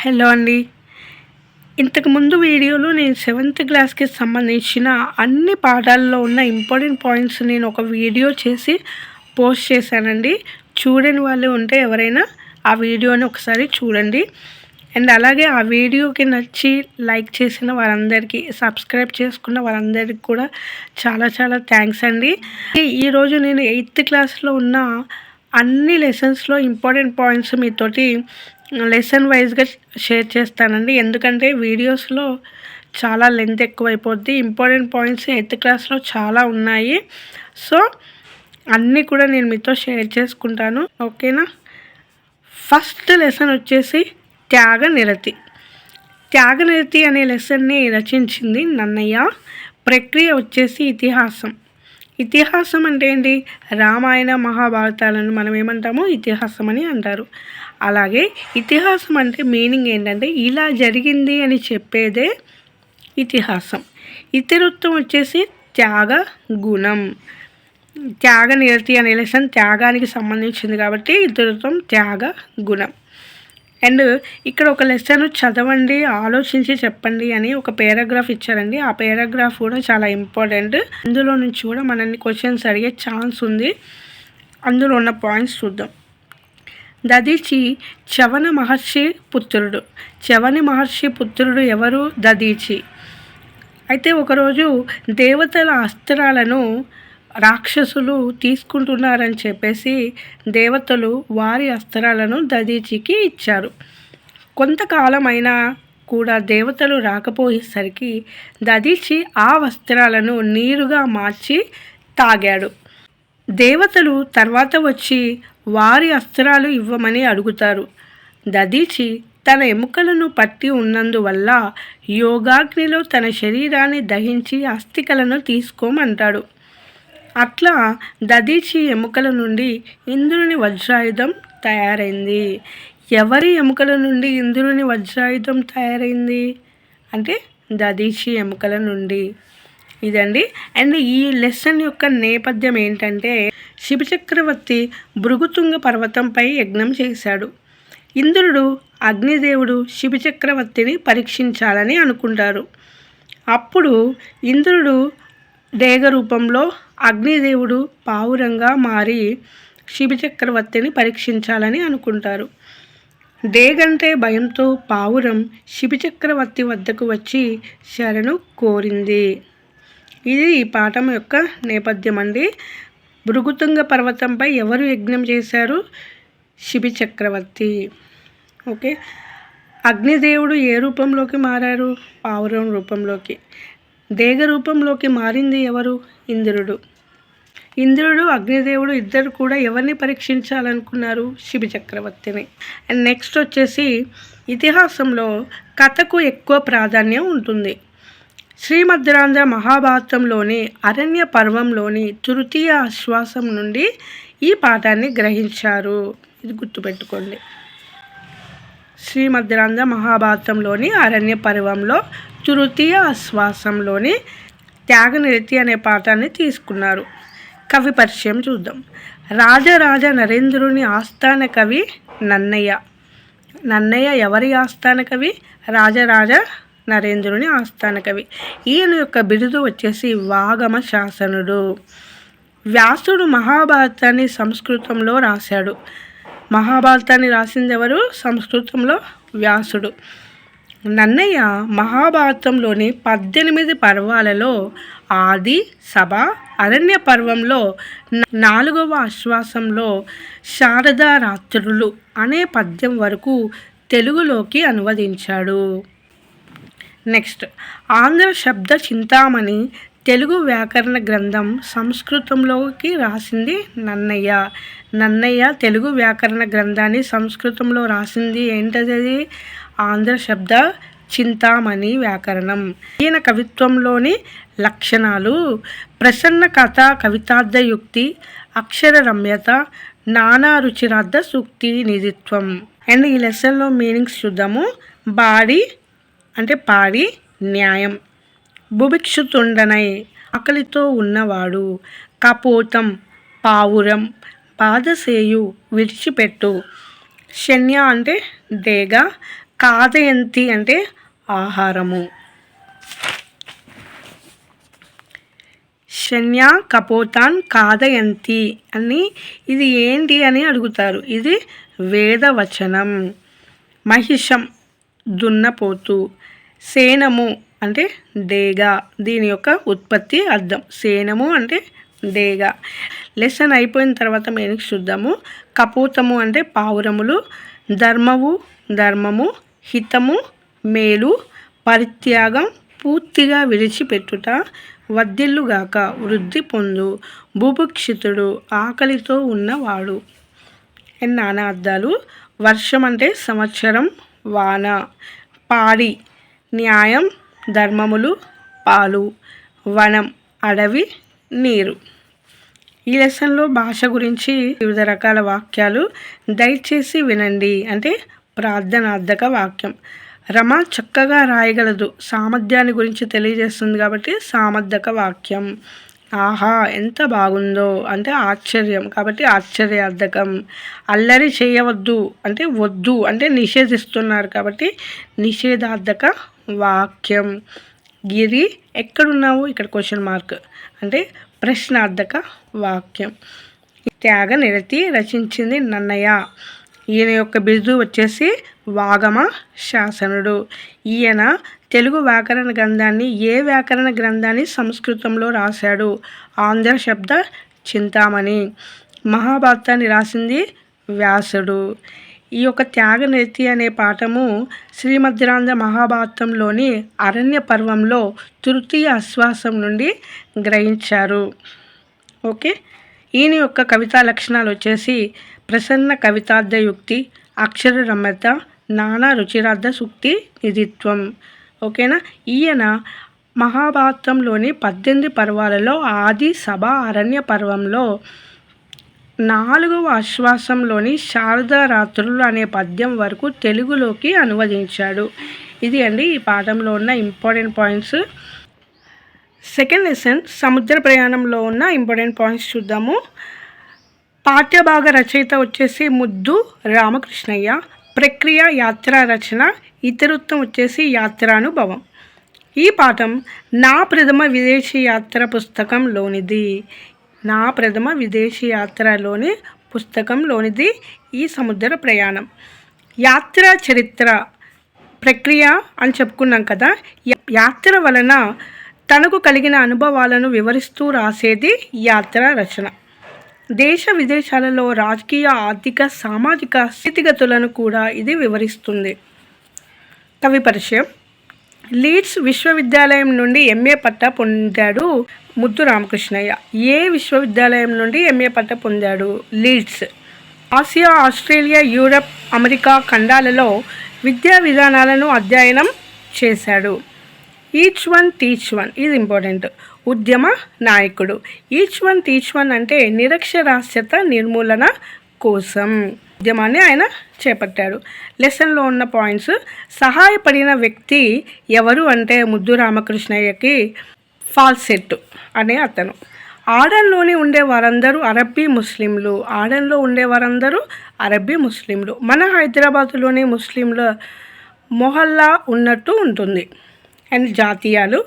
Hello అండి. ఇంతకుముందు వీడియోలో నేను సెవెంత్ క్లాస్కి సంబంధించిన అన్ని పాఠాల్లో ఉన్న ఇంపార్టెంట్ పాయింట్స్ నేను ఒక వీడియో చేసి పోస్ట్ చేశానండి. చూడని వాళ్ళు ఉంటే ఎవరైనా ఆ వీడియోని ఒకసారి చూడండి. అండ్ అలాగే ఆ వీడియోకి నచ్చి లైక్ చేసిన వారందరికీ సబ్స్క్రైబ్ చేసుకున్న వారందరికీ కూడా చాలా చాలా థ్యాంక్స్ అండి. ఈరోజు నేను ఎయిత్ క్లాస్లో ఉన్న అన్ని లెసన్స్లో ఇంపార్టెంట్ పాయింట్స్ మీతోటి లెసన్ వైజ్గా షేర్ చేస్తానండి. ఎందుకంటే వీడియోస్లో చాలా లెంత్ ఎక్కువైపోద్ది. ఇంపార్టెంట్ పాయింట్స్ ఎయిత్ క్లాస్లో చాలా ఉన్నాయి. సో అన్నీ కూడా నేను మీతో షేర్ చేసుకుంటాను. ఓకేనా ఫస్ట్ లెసన్ వచ్చేసి త్యాగ నిరతి. త్యాగ నిరతి అనే లెసన్ని రచించింది నన్నయ్య. ప్రక్రియ వచ్చేసి ఇతిహాసం. ఇతిహాసం అంటే ఏంటి? రామాయణ మహాభారతాలను మనం ఏమంటామో? ఇతిహాసం అని అంటారు. అలాగే ఇతిహాసం అంటే మీనింగ్ ఏంటంటే ఇలా జరిగింది అని చెప్పేదే ఇతిహాసం. ఇతివృత్తం వచ్చేసి త్యాగ గుణం. త్యాగ నిరతి అనే లెసన్ త్యాగానికి సంబంధించింది కాబట్టి ఇతివృత్తం త్యాగ గుణం. అండ్ ఇక్కడ ఒక లెసన్ చదవండి ఆలోచించి చెప్పండి అని ఒక పేరాగ్రాఫ్ ఇచ్చారండి. ఆ పేరాగ్రాఫ్ కూడా చాలా ఇంపార్టెంట్. అందులో నుంచి కూడా మనల్ని క్వశ్చన్స్ అడిగే ఛాన్స్ ఉంది. అందులో ఉన్న పాయింట్స్ చూద్దాం. దదీచి చవన మహర్షి పుత్రుడు. చవని మహర్షి పుత్రుడు ఎవరు? దదీచి. అయితే ఒకరోజు దేవతల అస్త్రాలను రాక్షసులు తీసుకుంటున్నారని చెప్పేసి దేవతలు వారి అస్త్రాలను దదీచికి ఇచ్చారు. కొంతకాలమైనా కూడా దేవతలు రాకపోయేసరికి దదీచి ఆ వస్త్రాలను నీరుగా మార్చి తాగాడు. దేవతలు తర్వాత వచ్చి వారి అస్త్రాలు ఇవ్వమని అడుగుతారు. దదీచి తన ఎముకలను పట్టి ఉన్నందువల్ల యోగాగ్నిలో తన శరీరాన్ని దహించి అస్థికలను తీసుకోమంటాడు. అట్లా దదీచి ఎముకల నుండి ఇంద్రుని వజ్రాయుధం తయారైంది. ఎవరి ఎముకల నుండి ఇంద్రుని వజ్రాయుధం తయారైంది? అంటే దదీచి ఎముకల నుండి. ఇదండి. అండ్ ఈ లెసన్ యొక్క నేపథ్యం ఏంటంటే శివచక్రవర్తి భృగుతుంగ పర్వతంపై యజ్ఞం చేశాడు. ఇంద్రుడు అగ్నిదేవుడు శివచక్రవర్తిని పరీక్షించాలని అనుకుంటారు. అప్పుడు ఇంద్రుడు డేగ రూపంలో అగ్నిదేవుడు పావురంగా మారి శిబిచక్రవర్తిని పరీక్షించాలని అనుకుంటారు. డేగంటే భయంతో పావురం శిబిచక్రవర్తి వద్దకు వచ్చి శరణు కోరింది. ఇది ఈ పాఠం యొక్క నేపథ్యం అండి భృగుతుంగ పర్వతంపై ఎవరు యజ్ఞం చేశారు? శిబి చక్రవర్తి ఓకే. అగ్నిదేవుడు ఏ రూపంలోకి మారారు? పావురం రూపంలోకి. దేగ రూపంలోకి మారింది ఎవరు? ఇంద్రుడు. ఇంద్రుడు అగ్నిదేవుడు ఇద్దరు కూడా ఎవరిని పరీక్షించాలనుకున్నారు? శిబి చక్రవర్తిని అండ్ నెక్స్ట్ వచ్చేసి ఇతిహాసంలో కథకు ఎక్కువ ప్రాధాన్యం ఉంటుంది. శ్రీమద్రాంధ్ర మహాభారతంలోని అరణ్య పర్వంలోని తృతీయ ఆశ్వాసం నుండి ఈ పాఠాన్ని గ్రహించారు. ఇది గుర్తుపెట్టుకోండి. శ్రీమద్రాంధ్ర మహాభారతంలోని అరణ్య పర్వంలో తృతీయ ఆశ్వాసంలోని త్యాగనిరతి అనే పాఠాన్ని తీసుకున్నారు. కవి పరిచయం చూద్దాం. రాజరాజ నరేంద్రుని ఆస్థాన కవి నన్నయ్య. నన్నయ్య ఎవరి ఆస్థాన కవి? రాజరాజ నరేంద్రుని ఆస్థాన కవి. ఈయన యొక్క బిరుదు వచ్చేసి వాగమ శాసనుడు. వ్యాసుడు మహాభారతాన్ని సంస్కృతంలో రాశాడు. మహాభారతాన్ని రాసింది ఎవరు? సంస్కృతంలో వ్యాసుడు. నన్నయ్య మహాభారతంలోని పద్దెనిమిది పర్వాలలో ఆది సభ అరణ్య పర్వంలో నాలుగవ ఆశ్వాసంలో శారదారాత్రులు అనే పద్యం వరకు తెలుగులోకి అనువదించాడు. నెక్స్ట్ ఆంధ్ర శబ్ద చింతామణి తెలుగు వ్యాకరణ గ్రంథం సంస్కృతంలోకి రాసింది నన్నయ్య. నన్నయ్య తెలుగు వ్యాకరణ గ్రంథాన్ని సంస్కృతంలో రాసింది ఏంటది ఆంధ్ర శబ్ద చింతామణి వ్యాకరణం. ఈయన కవిత్వంలోని లక్షణాలు ప్రసన్న కథ కవితార్థయుక్తి అక్షర రమ్యత నానా రుచిరార్థ సూక్తి నిధిత్వం అండ్ ఈ లెసన్లో మీనింగ్స్ చూద్దాము. బాడీ అంటే పాడి న్యాయం. బుభిక్షుతుండనై ఆకలితో ఉన్నవాడు కపోతం పావురం బాధసేయు విడిచిపెట్టు. శన్య అంటే డేగ కాదయంతి అంటే ఆహారము. శన్య కపోతాన్ కాదయంతి అని ఇది ఏంటి అని అడుగుతారు. ఇది వేదవచనం. మహిషం దున్నపోతు సేనము అంటే డేగా దీని యొక్క ఉత్పత్తి అర్థం. సేనము అంటే డేగా. లెసన్ అయిపోయిన తర్వాత మేము చూద్దాము. కపోతము అంటే పావురములు ధర్మము ధర్మము హితము మేలు పరిత్యాగం పూర్తిగా విడిచిపెట్టుట వద్దిల్లుగాక వృద్ధి పొందు. భూభుక్షితుడు ఆకలితో ఉన్నవాడు. నానా అర్థాలు వర్షం అంటే సంవత్సరం వాన. పాడి న్యాయం ధర్మములు పాలు. వనం అడవి నీరు. ఈ లెసన్లో భాష గురించి వివిధ రకాల వాక్యాలు దయచేసి వినండి. అంటే ప్రార్థనార్థక వాక్యం. రమ చక్కగా రాయగలదు. సామర్థ్యాన్ని గురించి తెలియజేస్తుంది కాబట్టి సామర్థక వాక్యం. ఆహా ఎంత బాగుందో. అంటే ఆశ్చర్యం. కాబట్టి ఆశ్చర్యార్థకం. అల్లరి చేయవద్దు. అంటే వద్దు. అంటే నిషేధిస్తున్నారు కాబట్టి నిషేధార్థక వాక్యం. గిరి ఎక్కడున్నావు? ఇక్కడ క్వశ్చన్ మార్క్ అంటే ప్రశ్నార్థక వాక్యం. త్యాగ నిరతి రచించింది నన్నయ్య ఈయన యొక్క బిరుదు వచ్చేసి వాగమ శాసనుడు. ఈయన తెలుగు వ్యాకరణ గ్రంథాన్ని ఏ వ్యాకరణ గ్రంథాన్ని సంస్కృతంలో రాశాడు? ఆంధ్ర శబ్ద చింతామణి. మహాభారతాన్ని రాసింది వ్యాసుడు. ఈ యొక్క త్యాగనీతి అనే పాఠము శ్రీమధ్యరాంధ్ర మహాభారతంలోని అరణ్య పర్వంలో తృతీయ అశ్వాసం నుండి గ్రహించారు. ఓకే? ఈయన యొక్క కవితా లక్షణాలు వచ్చేసి ప్రసన్న కవితార్థయుక్తి అక్షర రమ్యత నానా రుచిరార్థ సూక్తి నిధిత్వం. ఓకేనా? ఈయన మహాభారతంలోని పద్దెనిమిది పర్వాలలో ఆది సభ అరణ్య పర్వంలో నాలుగవ ఆశ్వాసంలోని శారదా రాత్రులు అనే పద్యం వరకు తెలుగులోకి అనువదించాడు. ఇది అండి ఈ పాఠంలో ఉన్న ఇంపార్టెంట్ పాయింట్స్. సెకండ్ లెసన్ సముద్ర ప్రయాణంలో ఉన్న ఇంపార్టెంట్ పాయింట్స్ చూద్దాము. పాఠ్యభాగ రచయిత వచ్చేసి ముద్దు రామకృష్ణయ్య. ప్రక్రియ యాత్ర రచన ఇతరుత్వం వచ్చేసి యాత్రానుభవం. ఈ పాఠం నా ప్రథమ విదేశీ యాత్ర పుస్తకంలోనిది. నా ప్రథమ విదేశీ యాత్రలోని పుస్తకంలోనిది ఈ సముద్ర ప్రయాణం. యాత్ర చరిత్ర ప్రక్రియ అని చెప్పుకున్నాం కదా. యాత్ర వలన తనకు కలిగిన అనుభవాలను వివరిస్తూ రాసేది యాత్ర రచన. దేశ విదేశాలలో రాజకీయ ఆర్థిక సామాజిక స్థితిగతులను కూడా ఇది వివరిస్తుంది. కవి పరిచయం. లీడ్స్ విశ్వవిద్యాలయం నుండి ఎంఏ పట్టా పొందాడు ముద్దు రామకృష్ణయ్య. ఏ విశ్వవిద్యాలయం నుండి ఎంఏ పట్ట పొందాడు? Leeds. Asia Australia Europe America ఖండాలలో విద్యా విధానాలను అధ్యయనం చేశాడు. ఈచ్ వన్ టీచ్ వన్ ఇది ఇంపార్టెంట్ ఉద్యమ నాయకుడు ఈచ్ వన్ టీచ్ వన్ అంటే నిరక్షరాస్యత నిర్మూలన కోసం ఉద్యమాన్ని ఆయన చేపట్టాడు లెసన్లో ఉన్న పాయింట్స్ సహాయపడిన వ్యక్తి ఎవరు అంటే ముద్దు రామకృష్ణయ్యకి ఫాల్సెట్ అనే అతను ఆడన్లోని ఉండే వారందరూ అరబ్బీ ముస్లింలు ఆడన్లో ఉండే వారందరూ అరబ్బీ ముస్లింలు మన హైదరాబాద్లోని ముస్లింల మొహల్లా ఉన్నట్టు ఉంటుంది అండ్ జాతీయాలు.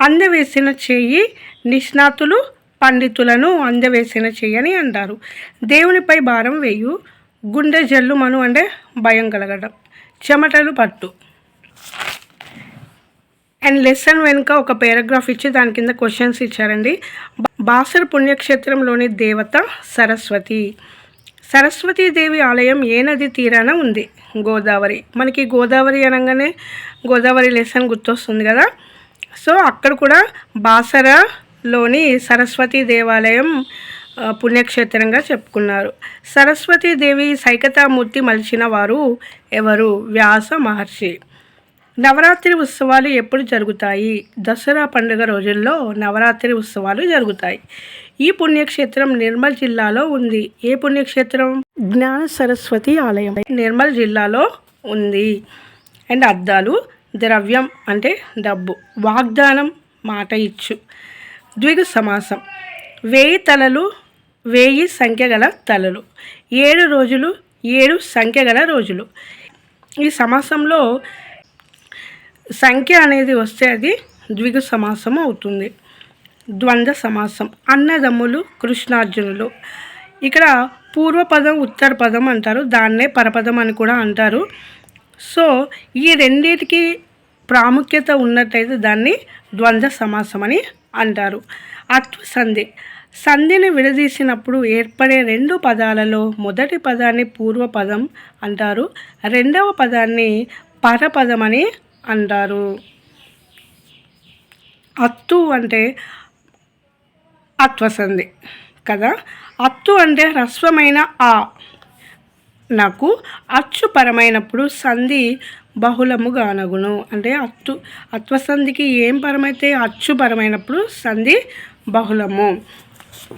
అందవేసిన చెయ్యి నిష్ణాతులు పండితులను అందవేసిన చెయ్యి అని అంటారు. దేవునిపై భారం వేయు గుండె జల్లు మను అంటే భయం కలగడం చెమటలు పట్టు. అండ్ లెసన్ వెనుక ఒక పారాగ్రాఫ్ ఇచ్చి దాని కింద క్వశ్చన్స్ ఇచ్చారండి. బాసర్ పుణ్యక్షేత్రంలోని దేవత సరస్వతి. సరస్వతీదేవి ఆలయం ఏ నది తీరాన ఉంది? గోదావరి. మనకి గోదావరి అనగానే గోదావరి లెసన్ గుర్తొస్తుంది కదా? సో అక్కడ కూడా బాసరలోని సరస్వతి దేవాలయం పుణ్యక్షేత్రంగా చెప్పుకున్నారు. సరస్వతీదేవి సైకతామూర్తి మలిచిన వారు ఎవరు? వ్యాస మహర్షి. నవరాత్రి ఉత్సవాలు ఎప్పుడు జరుగుతాయి? దసరా పండుగ రోజుల్లో నవరాత్రి ఉత్సవాలు జరుగుతాయి. ఈ పుణ్యక్షేత్రం నిర్మల్ జిల్లాలో ఉంది. ఏ పుణ్యక్షేత్రం? జ్ఞాన సరస్వతి ఆలయం. నిర్మల్ జిల్లాలో ఉంది. అండ్ అద్దాలు ద్రవ్యం అంటే డబ్బు. వాగ్దానం మాట ఇచ్చు. ద్విగు సమాసం. వేయి తలలు వేయి సంఖ్య గల తలలు. ఏడు రోజులు ఏడు సంఖ్య గల రోజులు. ఈ సమాసంలో సంఖ్య అనేది వస్తే అది ద్విగు సమాసం అవుతుంది. ద్వంద్వ సమాసం. అన్నదమ్ములు కృష్ణార్జునులు. ఇక్కడ పూర్వపదం ఉత్తర పదం అంటారు. దాన్నే పరపదం అని కూడా అంటారు. సో ఈ రెండింటికి ప్రాముఖ్యత ఉన్నట్టయితే దాన్ని ద్వంద్వ సమాసం అని అంటారు. అత్వ సంధి. సంధిని విడదీసినప్పుడు ఏర్పడే రెండు పదాలలో మొదటి పదాన్ని పూర్వపదం అంటారు. రెండవ పదాన్ని పరపదం అని అంటారు. అత్తు అంటే అత్వసంధి కదా? అత్తు అంటే హ్రస్వమైన ఆ. నాకు అచ్చుపరమైనప్పుడు సంధి బహుళముగా అనగును. అంటే అత్తు అత్వసంధికి ఏం పరమైతే అచ్చుపరమైనప్పుడు సంధి బహుళము.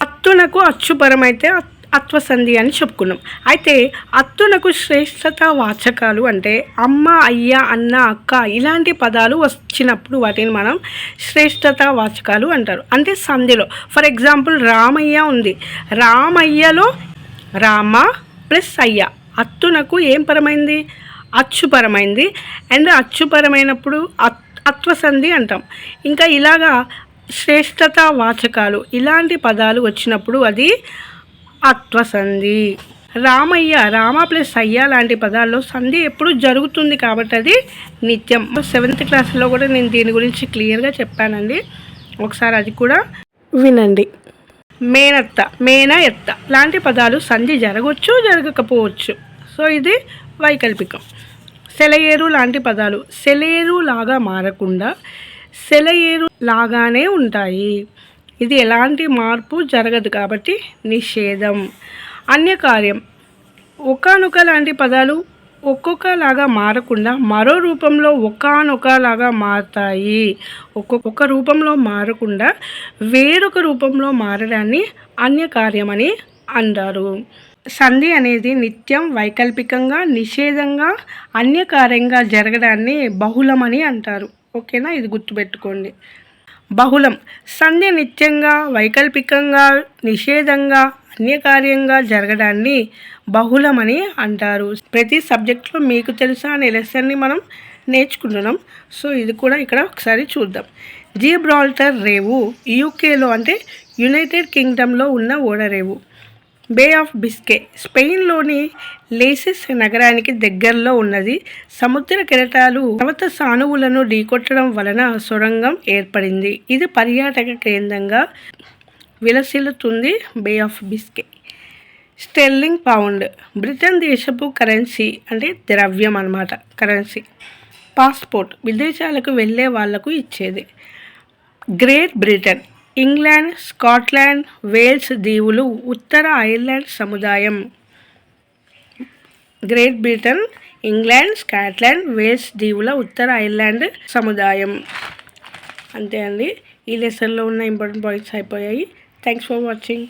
అత్తునకు అచ్చుపరమైతే అత్వసంధి అని చెప్పుకున్నాం. అయితే అత్తునకు శ్రేష్టత వాచకాలు అంటే అమ్మ అయ్య అన్న అక్క ఇలాంటి పదాలు వచ్చినప్పుడు వాటిని మనం శ్రేష్టత వాచకాలు అంటారు. అంటే సంధిలో ఫర్ ఎగ్జాంపుల్ రామయ్య ఉంది. రామయ్యలో రామ ప్లస్ అయ్య. అత్తునకు ఏం పరమైంది? అచ్చుపరమైంది అండ్ అచ్చుపరమైనప్పుడు అత్ అత్వసంధి అంటాం. ఇంకా ఇలాగా శ్రేష్టత వాచకాలు ఇలాంటి పదాలు వచ్చినప్పుడు అది అత్వసంధి రామయ్య రామ ప్లస్ అయ్య లాంటి పదాల్లో సంధి ఎప్పుడు జరుగుతుంది కాబట్టి అది నిత్యం. సెవెంత్ క్లాస్లో కూడా నేను దీని గురించి క్లియర్గా చెప్పానండి. ఒకసారి అది కూడా వినండి. మేనత్త మేన ఎత్త లాంటి పదాలు సంధి జరగవచ్చు జరగకపోవచ్చు. సో ఇది వైకల్పికం. సెలయేరు లాంటి పదాలు సెలయేరు లాగా మారకుండా సెలయేరు లాగానే ఉంటాయి. ఇది ఎలాంటి మార్పు జరగదు కాబట్టి నిషేధం. అన్యకార్యం. ఒకనొక లాంటి పదాలు ఒక్కొక్కలాగా మారకుండా మరో రూపంలో ఒకనొకలాగా మారతాయి. ఒక్కొక్క రూపంలో మారకుండా వేరొక రూపంలో మారడాన్ని అన్యకార్యమని అంటారు. సంధి అనేది నిత్యం వైకల్పికంగా నిషేధంగా అన్యకార్యంగా జరగడాన్ని బహుళమని అంటారు. ఓకేనా? ఇది గుర్తుపెట్టుకోండి. బహుళం. సంధ్య నిత్యంగా వైకల్పికంగా నిషేధంగా అన్యకార్యంగా జరగడాన్ని బహుళమని అంటారు. ప్రతి సబ్జెక్ట్లో మీకు తెలుసా అనే లెసన్ని మనం నేర్చుకుంటున్నాం. సో ఇది కూడా ఇక్కడ ఒకసారి చూద్దాం. జీబ్రాల్టర్ రేవు యూకేలో అంటే యునైటెడ్ కింగ్డమ్లో ఉన్న ఓడరేవు బే ఆఫ్ బిస్కే స్పెయిన్లోని లేసిస్ నగరానికి దగ్గరలో ఉన్నది. సముద్ర కెరటాలు పర్వత సానువులను ఢీకొట్టడం వలన సొరంగం ఏర్పడింది. ఇది పర్యాటక కేంద్రంగా విలసిల్లుతుంది bay of Biscay. Sterling pound Britain దేశపు కరెన్సీ అంటే ద్రవ్యం అనమాట కరెన్సీ. పాస్పోర్ట్ విదేశాలకు వెళ్ళే వాళ్ళకు ఇచ్చేది. Great Britain England Scotland Wales దీవులు ఉత్తర ఐర్లాండ్ సముదాయం. Great Britain England Scotland Wales దీవుల ఉత్తర ఐర్లాండ్ సముదాయం. అంతే అండి. ఈ లెసన్లో ఉన్న ఇంపార్టెంట్ పాయింట్స్ అయిపోయాయి. Thanks for watching.